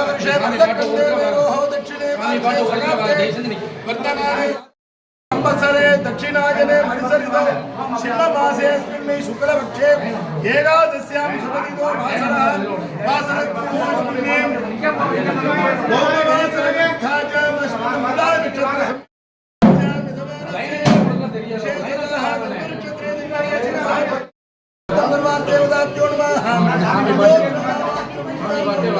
पादपक्षे मन्दकण्डे वेगोः दक्षिणे पार्श्वे वर्तमाने संवत्सरे दक्षिणायने नमः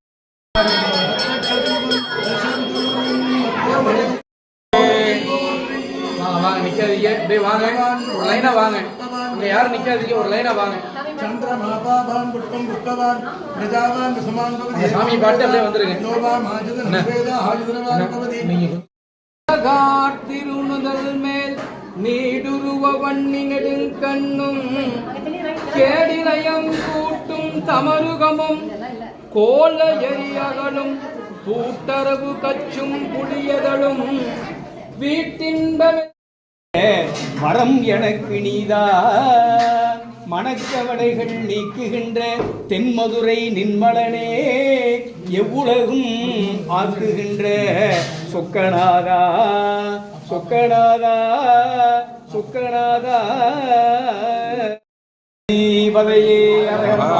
யாரும் நிக்காதீங்க ஒரு லைனா வாங்க. சந்திர மாபாபான் புஷ்பம் புஷ்பவான் பிரஜாவான் மேல் நீடுருவ கேடிலயம் கூட்டும் தமருகமும் கோல எரியகளும் பூட்டரவு கச்சும் புளியதழும் வீட்டின்ப வரம் எனக்கு நீதா. மணக்கவடைகள் நீக்குகின்ற தென்மதுரை நின்மலனே எவ்வுலகும் ஆக்குகின்ற சொக்கநாதா. சொக்கநாதா சொக்கநாதா. பதையே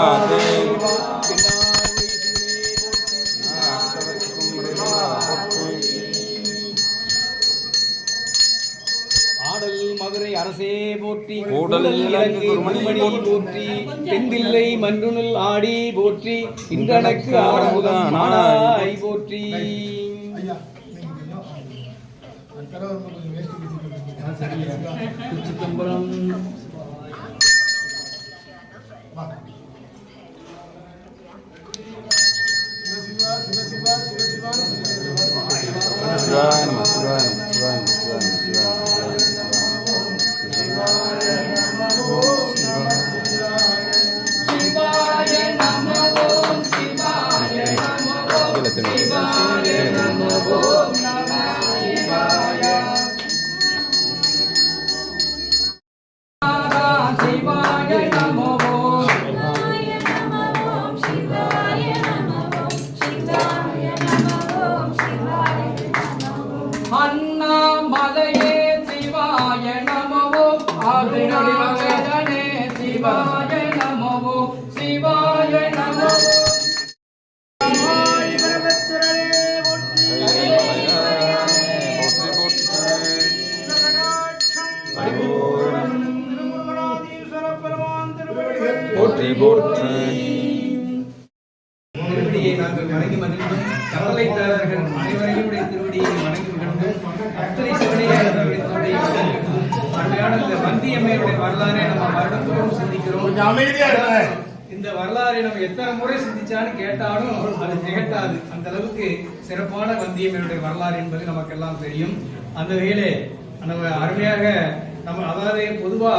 ஆடல் அரசே போற்றி கூடல் இலங்கு குருமணி போற்றி தென்தில்லை மன்றுனில் ஆடி போற்றி இன்றனக்கு ஆரமுதான் ஆனாய் போற்றி சிவாய நம சிவாய நம சிவாய நம Amen. இந்த வரலாறை நம்ம எத்தனை முறை சிந்திச்சான்னு கேட்டாலும் அது திகட்டாது. அந்த அளவுக்கு சிறப்பான வந்தியம்மையுடைய வரலாறு என்பது நமக்கு எல்லாம் தெரியும். அந்த வகையிலே நம்ம அருமையாக நம்ம அதாவது பொதுவா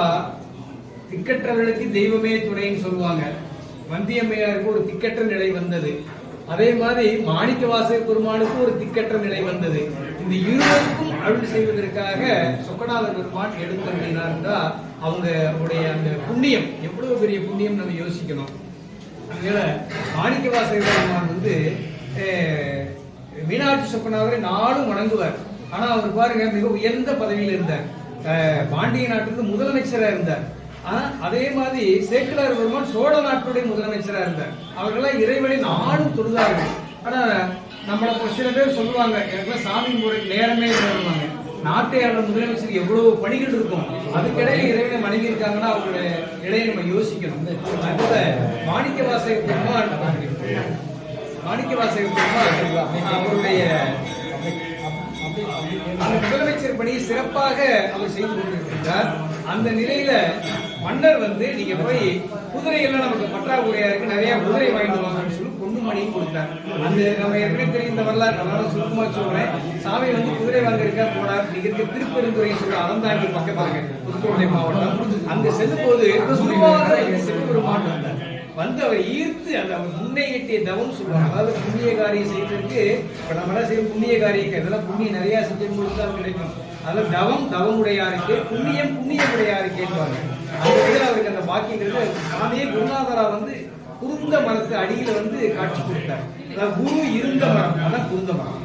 திக்கற்றவர்களுக்கு தெய்வமே துணைன்னு சொல்லுவாங்க. வந்தியம்மையாருக்கு ஒரு திக்கற்ற நிலை வந்தது. அதே மாதிரி மாணிக்க வாசக பெருமானுக்கு ஒரு திக்கற்ற நிலை வந்தது. இந்த இருவருக்கும் அருள் செய்வதற்காக சொக்கநாத பெருமான் எடுத்து என்றால் அவங்க உடைய அந்த புண்ணியம் எவ்வளவு பெரிய புண்ணியம் நம்ம யோசிக்கணும். அதனால மாணிக்க வாசகர் வந்து மீனாட்சி சொக்கநாதரை நாளும் வணங்குவார் ஆனா அவர் பாருங்க மிக உயர்ந்த பதவியில் இருந்தார். பாண்டிய நாட்டுக்கு முதலமைச்சரா இருந்தார். ஆனா அதே மாதிரி சேக்கிலார் பெருமான் சோழ நாட்டுடைய முதலமைச்சரா இருந்தார். அவர்கள்லாம் இறைவனை நாளும் தொழுதார்கள். ஆனா நம்மள சில பேர் சொல்லுவாங்க எனக்கு சாமி முறை நேரமே சொல்லுவாங்க. நாட்டை ஆளும் முதலமைச்சருக்கு எவ்வளவு பணிகள் இருக்கும்? அதுக்கிடையில இறைவனை வணங்கி இருக்காங்கன்னா அவங்களுடைய இடையை நம்ம யோசிக்கணும். அதுல மாணிக்க வாசக பெருமாள் மாணிக்க வாசக பெருமாள் அவருடைய அந்த முதலமைச்சர் பணியை சிறப்பாக அவர் செய்து கொண்டிருக்கின்றார் அந்த நிலையில மன்னர் வந்து நீங்க போய் குதிரை எல்லாம் நமக்கு பற்றாக்குறையா இருக்கு. நிறைய குதிரை வாங்கிட்டு வாங்கன்னு சொல்லி கொடுத்தார். அந்த நம்ம ஏற்கனவே தெரியும் இந்த வரலாறு அதனால சுருக்குமா சொல்றேன். சாமி வந்து குதிரை வாங்க இருக்கா போனார். நீங்க இருக்க திருப்பெருந்துறை சொல்ற அறந்தாங்கி பாருங்க. புதுக்கோட்டை மாவட்டம். அங்க செல்லும் போது மாவட்டம் வந்தார் வந்து அவர் ஈர்த்து அந்த அவர் முன்னை எட்டிய தவம் சொல்லுவாங்க. அதாவது புண்ணிய காரியம் செய்யறதுக்கு இப்ப நம்ம எல்லாம் செய்யும் புண்ணிய காரியம் இதெல்லாம் புண்ணியம் நிறைய செஞ்சு கொடுத்தால் கிடைக்கும். அதாவது தவம் தவம் உடையாருக்கு புண்ணியம் புண்ணியம் உடையாருக்கு கேட்பாங்க அந்த அவருக்கு அந்த பாக்கியங்கிறது சாமியே குருநாதரா வந்து குருந்த மரத்து அடியில வந்து காட்சி கொடுத்தார். அதாவது குரு இருந்த மரம் அதான் குருந்த மரம்.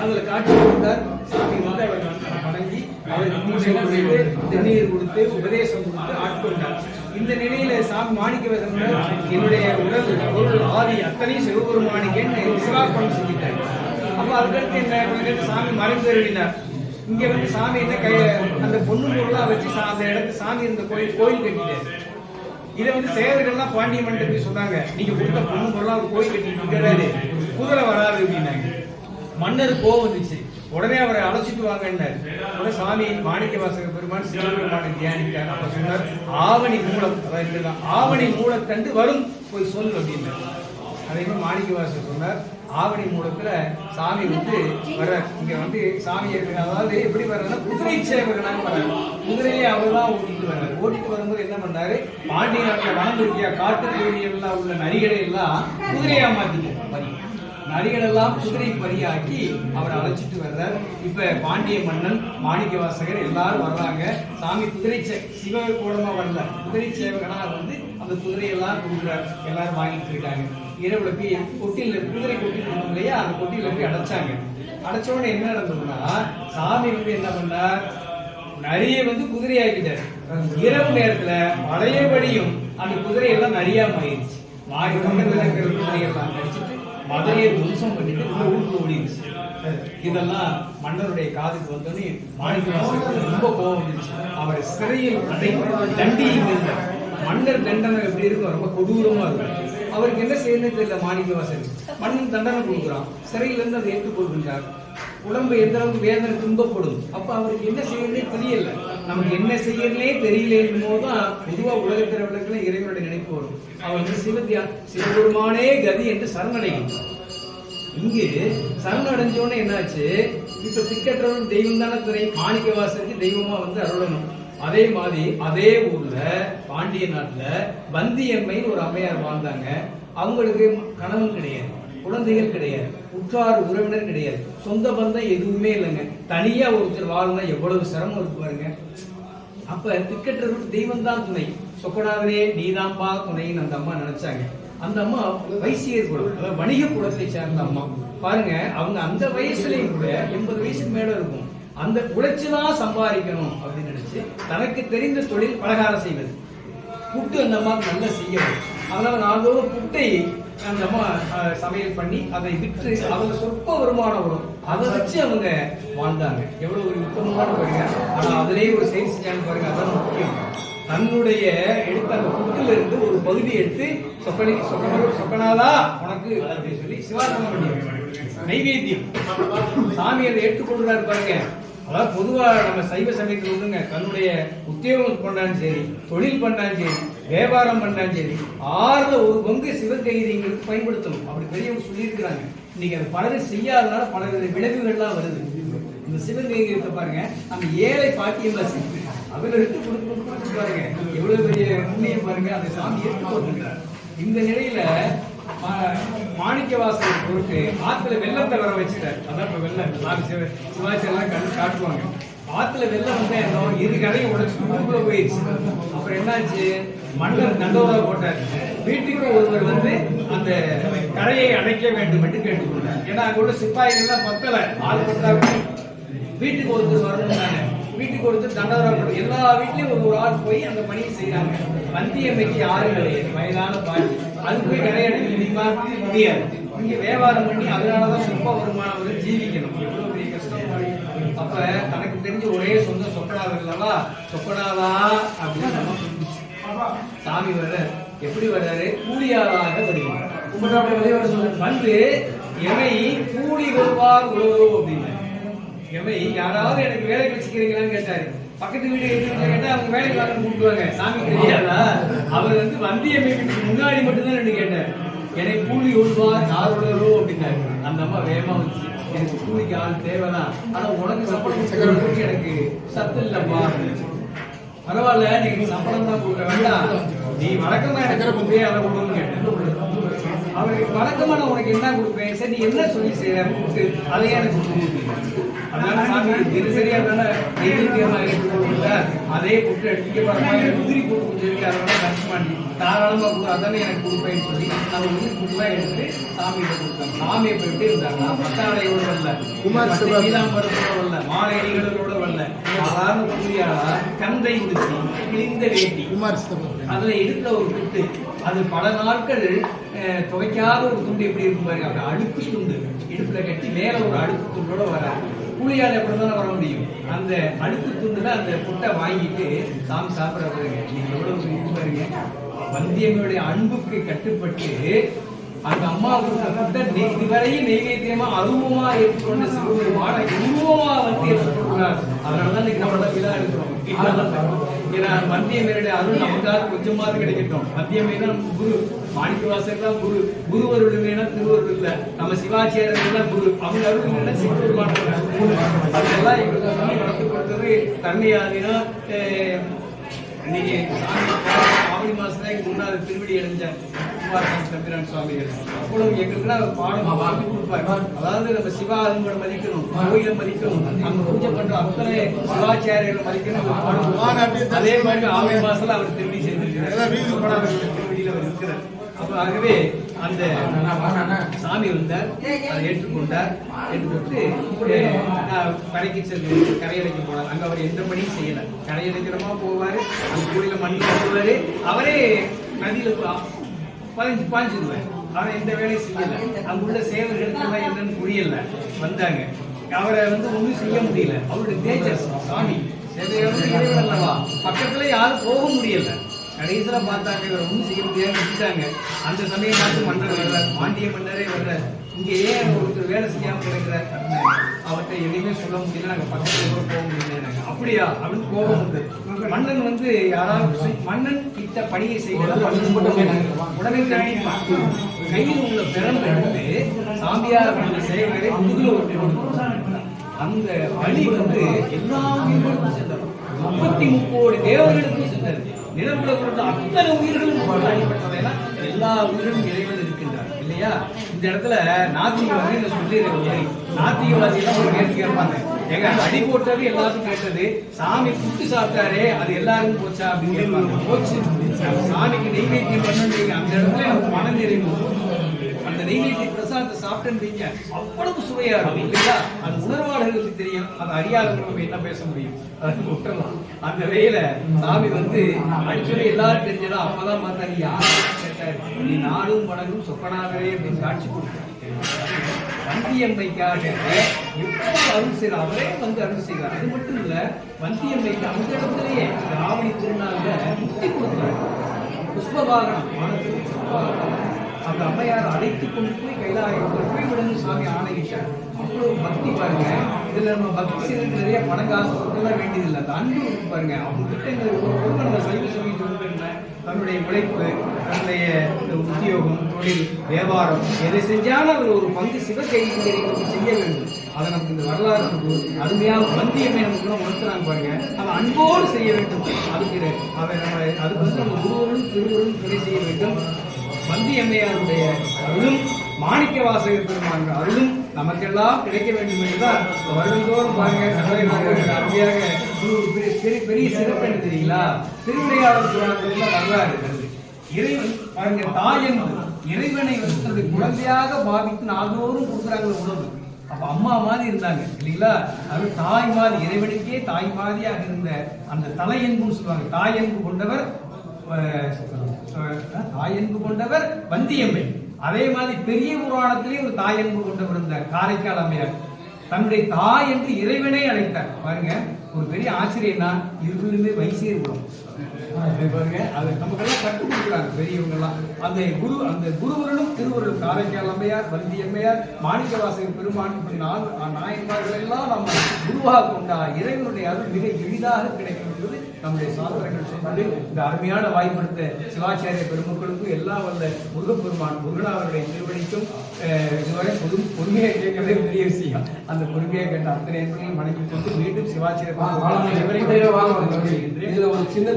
அதுல காட்சி கொடுத்தார். சாமி வந்து அவர் வணங்கி அவருக்கு பூஜை கொடுத்து திருநீர் கொடுத்து உபதேசம் கொடுத்து ஆட்கொண்டார். இந்த நிலையில சாமி மாணிக்க என்னுடைய உடல் பொருள் ஆதி அத்தனையும் சிவபெருமானிக்கேன்னு விசாரணம் செஞ்சுட்டார் அப்ப அதுக்கடுத்து என்ன சாமி மறைந்து வருவினார் இங்க வந்து சாமி என்ன கை அந்த பொண்ணு பொருளா வச்சு சா- அந்த இடத்து சாமி இருந்த கோயில் கோயில் கட்டிட்டாரு. இதை வந்து சேவர்கள்லாம் பாண்டிய மண்டபம் சொன்னாங்க. நீங்க கொடுத்த பொண்ணு பொருளா கோயில் கட்டிட்டு இருக்கிறாரு குதிரை வராது அப்படின்னாங்க. மன்னர் கோவம் வந்துச்சு. உடனே அவரை அழைச்சிட்டு வாங்கன்னார். உடனே சாமி மாணிக்க வாசக பெருமான் சிவபெருமான தியானித்தார் அப்ப சொன்னார் ஆவணி மூலம் அதாவது ஆவணி மூலத்தண்டு வரும் போய் சொல் அப்படின்னார். அதே மாதிரி மாணிக்க வாசகர் சொன்னார் ஆவணி மூலத்துல சாமி வந்து வர்ற இங்க வந்து சாமி இருக்கு. அதாவது எப்படி வர்றதுன்னா குதிரை சேவகனாக வர்றாரு. குதிரையை அவர் தான் ஓட்டிட்டு வர்றாரு. ஓட்டிட்டு வரும்போது என்ன பண்ணாரு? பாண்டிய நாட்டுல வளர்ந்துருக்கியா காட்டு எல்லாம் உள்ள நரிகளை எல்லாம் குதிரையா மாத்திட்டு பறி நரிகள் எல்லாம் குதிரை பரியாக்கி அவர் அழைச்சிட்டு வர்றார். இப்ப பாண்டிய மன்னன் மாணிக்க வாசகர் எல்லாரும் வர்றாங்க. சாமி குதிரை சே- சிவ கோலமா வரல. குதிரை சேவகனா வந்து அந்த குதிரையெல்லாம் கொடுக்குறாரு எல்லாரும் வாங்கிட்டு இருக்காங்க இரவுல போய் கொட்டில குதிரை கொட்டில் இருக்கும் இல்லையா? அந்த கொட்டில போய் அடைச்சாங்க. அடைச்ச உடனே என்ன நடந்ததுன்னா சாமி வந்து என்ன பண்ணார் நிறைய வந்து குதிரையாக்கிட்டார் இரவு நேரத்துல மழையபடியும் அந்த குதிரை எல்லாம் நரியா மாறிடுச்சு மாறி பக்கத்துல இருக்கிற குதிரையெல்லாம் நடிச்சுட்டு மதுரையை துவம்சம் பண்ணிட்டு உள்ள ஊருக்கு ஓடிடுச்சு. இதெல்லாம் மன்னருடைய காதுக்கு வந்தோடனே மாணிக்கவாசகருக்கு ரொம்ப கோபம் வந்துச்சு. அவரை சிறையில் அடைத்து தண்டி மன்னர் தண்டனை எப்படி இருக்கும்? ரொம்ப கொடூரமா இருக்கும். அவருக்கு என்ன செய்யணும் தெரியல மாணிக்கவாசன் மன்னன் தண்டனை கொடுக்குறான். சிறையில இருந்து அதை ஏற்றுக்கொள்கின்றார் உடம்பு எந்த அளவுக்கு வேதனை துன்பப்படும்? அப்ப அவருக்கு என்ன செய்யறதே தெரியல. நமக்கு என்ன செய்யறதே தெரியலன்னும் போதுதான் பொதுவா உலகத்திற விளக்குல இறைவனுடைய நினைப்பு வரும். அவர் வந்து சிவத்தியா? சிவபெருமானே கதி என்று சரணடைகின்றார் இங்கு சரணடைஞ்ச உடனே என்னாச்சு? இப்ப திக்கற்றவன் தெய்வம் தானே துறை மாணிக்க வாசலுக்கு தெய்வமா வந்து அருளணும். அதே மாதிரி அதே ஊர்ல பாண்டிய நாட்டுல வந்தியம்மைன்னு ஒரு அம்மையார் வாழ்ந்தாங்க. அவங்களுக்கு கணவன் கிடையாது குழந்தைகள் கிடையாது உற்றார் உறவினர் கிடையாது. சொந்த பந்தம் எதுவுமே இல்லைங்க. தனியா ஒருத்தர் வாழணும்னா எவ்வளவு சிரமம் இருக்கு பாருங்க. அப்ப திக்கற்றவர்கள் தெய்வம் தான் துணை. சொக்கடாவே நீதான்பா துணைன்னு அந்த அம்மா நினைச்சாங்க. அந்த அம்மா வைசியர் குலம் அதாவது வணிக குலத்தை சேர்ந்த அம்மா. பாருங்க அவங்க அந்த வயசுலயும் கூட எண்பது வயசுக்கு மேல இருக்கும். அந்த உழைச்சுதான் சம்பாதிக்கணும் அப்படின்னு நினைச்சு தனக்கு தெரிந்த தொழில் பலகாரம் செய்வது. புட்டு அந்த அம்மாவுக்கு நல்லா செய்யணும். அதனால நாள்தோறும் புட்டை அந்த அம்மா சமையல் பண்ணி அதை விற்று அதுல சொற்ப வருமானம் வரும். அதை வச்சு அவங்க வாழ்ந்தாங்க. எவ்வளவு ஒரு உத்தமமான பாருங்க ஆனா அதுலயே ஒரு செய்தி செஞ்சாங்க பாருங்க அதான் முக்கியம். தன்னுடைய எடுத்த அந்த புட்டுல இருந்து ஒரு பகுதி எடுத்து சொப்பனி சொப்பன சொப்பனாதா உனக்கு அப்படின்னு சொல்லி சிவாசனம் பண்ணி நைவேத்தியம். சாமி அதை ஏற்றுக்கொண்டுதான் பாருங்க. அதாவது பொதுவாக நம்ம சைவ சமயத்தில் வந்துங்க தன்னுடைய உத்தியோகம் பண்ணாலும் சரி தொழில் பண்ணாலும் சரி வியாபாரம் பண்ணாலும் சரி ஆறுல ஒரு பங்கு சிவகைதிங்களுக்கு பயன்படுத்தணும். அப்படி பெரியவங்க சொல்லியிருக்கிறாங்க. இன்னைக்கு அது பலரும் செய்யாதனால பலவித விளைவுகள்லாம் வருது. இந்த சிவகைதிகத்தை பாருங்க அந்த ஏழை பாக்கியம் தான் அதுல இருந்து கொடுத்து கொடுத்து பாருங்க. எவ்வளவு பெரிய புண்ணியம் பாருங்க அந்த சாமி ஏற்றுக்கொண்டிருக்கிறார் இந்த நிலையில மாணிக்கவாசன் மாணிக்கவாசகர் பொறுத்து ஆத்துல வெள்ளத்தை வர வச்சுட்டார். அதான் இப்ப வெள்ளம். சாமி சிவாச்சி எல்லாம் கண்டு காட்டுவாங்க. ஆத்துல வெள்ளம் வந்து என்ன இரு கடையும் உடச்சு ஊருக்குள்ள போயிடுச்சு. அப்புறம் என்னாச்சு? மன்னர் தண்டோரா போட்டார். வீட்டுக்கு ஒருவர் வந்து அந்த கரையை அடைக்க வேண்டும் என்று கேட்டுக்கொண்டார். ஏன்னா அங்க உள்ள சிப்பாய்கள்லாம் பத்தல. ஆள் பத்தாங்க வீட்டுக்கு ஒருத்தர் வரணும்னாங்க. வீட்டுக்கு ஒருத்தர் தண்டோரா போட்டு எல்லா வீட்லயும் ஒரு ஒரு ஆள் போய் அந்த பணியை செய்யறாங்க வந்தியம்மைக்கு யாரும் கிடையாது. வயதான பாட்டி. அது போய் கரையடைய முடியுமா முடியாது. இங்க வியாபாரம் பண்ணி அதனாலதான் சொற்ப வருமானம் வந்து ஜீவிக்கணும். எவ்வளவு பெரிய கஷ்டம் அப்ப தனக்கு தெரிஞ்ச ஒரே சொந்த சொப்பனாதர் இல்லவா? சொப்படாதா அப்படின்னு நம்ம சொல்லிச்சு. சாமி வர எப்படி வர்றாரு? கூலியாளாக வருகிறார். உங்களுடைய வெளியே வர வந்து எமை கூலி வருவார் உழவு அப்படின்னு. எவை யாராவது எனக்கு வேலை கிடைச்சிக்கிறீங்களான்னு கேட்டாரு. பக்கத்து வீடு வீட்டுல கேட்டா அவங்க வேலைக்கு வாங்க கூப்பிடுவாங்க சாமி தெரியாதா? அவர் வந்து வந்திய முன்னாடி மட்டும்தான் ரெண்டு கேட்டார். எனக்கு கூலி உள்வார் யார் உள்ளரோ அப்படின்னாரு. அந்த அம்மா வேகமா வந்துச்சு. எனக்கு கூலிக்கு ஆள் தேவைதான். ஆனா உனக்கு சப்பளம் எனக்கு சத்து இல்லப்பா. பரவாயில்ல நீங்க சம்பளம் தான் கொடுக்க வேண்டாம். நீ வழக்கமா எனக்கு கொடுப்பே அதை கொடுன்னு கேட்டேன். அவருக்கு வழக்கமா நான் உனக்கு என்ன கொடுப்பேன்? சரி நீ என்ன சொல்லி செய்யற கொடுத்து அதையே எனக்கு கொடுத்து அதனால சாமி தினசரியா தானே நெய்வேத்தியமா கொடுத்த அதே போட்டு எடுத்துக்க பாருங்க உதிரி போட்டு கொஞ்சம் இருக்கு அதோட கஷ்டமாண்டி தாராளமா கொடு அதானே எனக்கு கொடுப்பேன்னு சொல்லி அந்த உதிரி போட்டுலாம் எடுத்து சாமிகிட்ட சாமி இப்ப எப்படி இருந்தாங்கன்னா பட்டாடையோட வரல. குமார். நீலாம்பரத்தோட வரல. மாலையடிகளோட வரல. சாதாரண கூலியாளா கந்தை உடுத்தி கிழிந்த வேட்டி. குமார் அதுல இடுப்புல ஒரு அது பல நாட்கள் துவைக்காத ஒரு துண்டு எப்படி இருக்கும் பாருங்க. அப்படி அழுக்கு துண்டு. இடுப்புல கட்டி மேல ஒரு அழுக்கு துண்டோட வர கூலியால் எப்படி தானே வர முடியும். அந்த அழுக்கு துண்டுல அந்த புட்டை வாங்கிட்டு சாமி சாப்பிட பாருங்க. நீங்க எவ்வளவு பாருங்க. வந்தியங்களுடைய அன்புக்கு கட்டுப்பட்டு அந்த அம்மா கொடுத்த இதுவரையும் நெய்வேத்தியமா அருவமா ஏற்றுக்கொண்ட சிவபெருமான உருவமா வந்து ஏற்றுக்கொண்டார். அதனாலதான் இன்னைக்கு நம்மளோட விழா எடுக்கிறோம். ஏன்னா மத்தியமேருடைய அருள் நமக்காக கொஞ்சமாவது கிடைக்கட்டும். மத்தியமே தான் குரு மாணிக்க வாசகர் தான் குரு. அருள் இல்லைன்னா திருவருள் இல்ல. நம்ம சிவாச்சாரியர் குரு. அவங்க அருள் இல்லைன்னா சிவபெருமான அதெல்லாம் எங்களுக்கு சொல்லி வளர்த்து கொடுத்தது தன்மையாதினா இன்னைக்கு ஆவணி மாசத்துல எங்க முன்னாள் திருவடி அடைஞ்ச சுவாமிகள் அவ்வளவு எங்களுக்குலாம் பாடம் வாங்கி அதாவது நம்ம மதிக்கணும் கோயிலை மதிக்கணும் பூஜை பண்ற அத்தனை சிவாச்சாரியர்களை மதிக்கணும் அதே மாதிரி அவர் செய்திருக்கிறார் அப்ப ஆகவே அந்த சாமி வந்தார் அதை ஏற்றுக்கொண்டார். ஏற்றுக்கொண்டு கரைக்கு சென்று கரையடைக்க போனார். அங்க அவர் எந்த பணியும் செய்யல. கரையடைக்கிறமா போவாரு அந்த கோயில மண்ணு அவரே நதியில பாய்ஞ்சு பாய்ஞ்சிருவார் அவரை எந்த வேலையும் செய்யல. அங்குள்ள சேவர்களுக்கு என்னன்னு புரியல. வந்தாங்க. அவரை வந்து ஒண்ணும் செய்ய முடியல. அவருடைய தேஜஸ் சாமி. சேவையோட இறைவன் அல்லவா? பக்கத்துல யாரும் போக முடியல. கடைசியில பார்த்தாங்க இவர் ஒண்ணும் செய்ய முடியாதுன்னு விட்டுட்டாங்க. அந்த சமயம் பார்த்து மன்னர் வர்ற பாண்டிய மன்னரே வர்ற இங்க ஏன் ஒருத்தர் வேலை செய்யாம கிடக்கிறார்? அப்படின்னாங்க. அவர்கிட்ட எதுவுமே சொல்ல முடியல. நாங்க பக்கத்துல கூட போக முடியல. அப்படியா? அப்படின்னு கோபம் உண்டு மன்னன் வந்து யாராவது மன்னன் கிட்ட பணியை செய்யறது உடனே கையில் உள்ள பிறந்த எடுத்து சாமியார் பண்ண செயல்களை முதுகில் ஒட்டி அந்த வழி வந்து எல்லா உயிர்களுக்கும் சென்றது. முப்பத்தி முப்போடு தேவர்களுக்கும் சென்றது. நிலவுல பிறந்த அத்தனை உயிர்களும் அடிப்பட்டது எல்லா உயிரும் இறைவன் இருக்கின்றார் இல்லையா? இந்த இடத்துல நாத்திகவாதி இந்த நாத்திகவாதி எல்லாம் ஒரு கேள்வி கேட்பாங்க. எங்க அடி போட்டது எல்லாத்துக்கும் கேட்டது. சாமி புட்டு சாப்பிட்டாரே அது எல்லாருக்கும் போச்சா அப்படின்னு போச்சு. சாமிக்கு நெய்வேத்தியம் பண்ணீங்க அந்த இடத்துல எனக்கு மனம் தெரியும். அந்த நெய்வேத்திய பிரசாதத்தை சாப்பிட்டேன்றீங்க அவ்வளவு சுவையா இருக்கும் இல்லையா? அது உணர்வாளர்களுக்கு தெரியும். அது அறியாதவங்க நம்ம என்ன பேச முடியும்? அது விட்டுறலாம் அந்த வேல சாமி வந்து ஆக்சுவலி எல்லாரும் தெரிஞ்சதா? அப்பதான் பார்த்தாங்க யாரும் கேட்டாரு? நீ நாடும் வணங்கும் சொப்பனாகவே அப்படின்னு காட்சி கொடுத்தாரு. வந்தியம்மைக்காக எப்போ அருள் செய்யலாம் அவரே வந்து அருள் செய்கிறார் அது மட்டும் இல்ல வந்தியம்மைக்கு அந்த இடத்துலயே ராவணி ஆவணி திருநாள்ல முக்தி கொடுத்தார் புஷ்பவாகனம் வானத்தில் புஷ்பவாகனம். அந்த அம்மையார் அழைத்து கொண்டு போய் கைலாயத்தில் போய் விடுங்க சுவாமி ஆணையிட்டார். அவ்வளவு பக்தி பாருங்க. இதுல நம்ம பக்தி செய்யறதுக்கு நிறைய பணம் காசு வேண்டியது இல்லை அந்த அன்பு இருக்கு பாருங்க. அவங்க கிட்ட ஒரு பொருள் நம்ம சைவ சமயம் சொல்றது தன்னுடைய உழைப்பு தன்னுடைய இந்த உத்தியோகம் தொழில் வியாபாரம் எதை செஞ்சாலும் அவர் ஒரு பங்கு சிவகைக்கு செய்ய வேண்டும். அதை நமக்கு இந்த வரலாறு நமக்கு அருமையாக வந்தியமே நமக்கு உணர்த்துறாங்க பாருங்க. நம்ம அன்போடு செய்ய வேண்டும். அதுக்கு அதை நம்ம அதுக்கு வந்து நம்ம குருவரும் திருவரும் துணை செய்ய வேண்டும். வந்தியம்மையாருடைய அருளும் மாணிக்க வாசகர் பெருமான அருளும் நமக்கெல்லாம் கிடைக்க வேண்டும் என்றுதான் வருடந்தோறும் பாருங்க அருமையாக பெரிய பெரிய சிறப்பு என்ன தெரியுங்களா? திருவிளையாடல் புராணத்துல வரலாறு இருக்கிறது இறைவன் பாருங்க தாய் என்பது இறைவனை வந்து தன்னுடைய குழந்தையாக பாவித்து நாள்தோறும் கொடுக்குறாங்க உணவு. அப்ப அம்மா மாதிரி இருந்தாங்க இல்லைங்களா? அது தாய் மாதிரி இறைவனுக்கே தாய் மாதிரியாக இருந்த அந்த தலையன்புன்னு சொல்லுவாங்க. தாயன்பு கொண்டவர் அஹ், தாயன்பு கொண்டவர் வந்தியம்மை அதே மாதிரி பெரிய புராணத்திலே ஒரு தாயன்பு கொண்டவர் இருந்தார் காரைக்கால் அம்மையார். தன்னுடைய தாய் என்று இறைவனை அழைத்தார். பாருங்க ஒரு பெரிய ஆச்சரியம்னா இருவருமே வைசியர் குலம் பாருங்க அது நமக்கெல்லாம் கற்றுக் கொடுக்குறாங்க பெரியவங்க எல்லாம் அந்த குரு அந்த குருவருடன் திருவருள் காரைக்கால் அம்மையார் வந்தி அம்மையார் மாணிக்கவாசகர் பெருமான் இப்படி நாலு நாயன்மார்கள் எல்லாம் நம்ம குருவாக கொண்டா இறைவனுடைய அருள் மிக எளிதாக கிடைக்கும் என்பது நம்முடைய சாஸ்திரங்கள் சொன்னது இந்த அருமையான வாய்ப்படுத்த சிவாச்சாரிய பெருமக்களுக்கும் எல்லா வல்ல முருகப்பெருமான் முருகனாவருடைய திருவடிக்கும் அஹ், இதுவரை பொது பொறுமையாக கேட்கவே பெரிய விஷயம். அந்த பொறுமையாக கேட்ட அத்தனை என்பதையும் வணங்கி கொண்டு மீண்டும் சிவாச்சாரிய. இதுல ஒரு சின்ன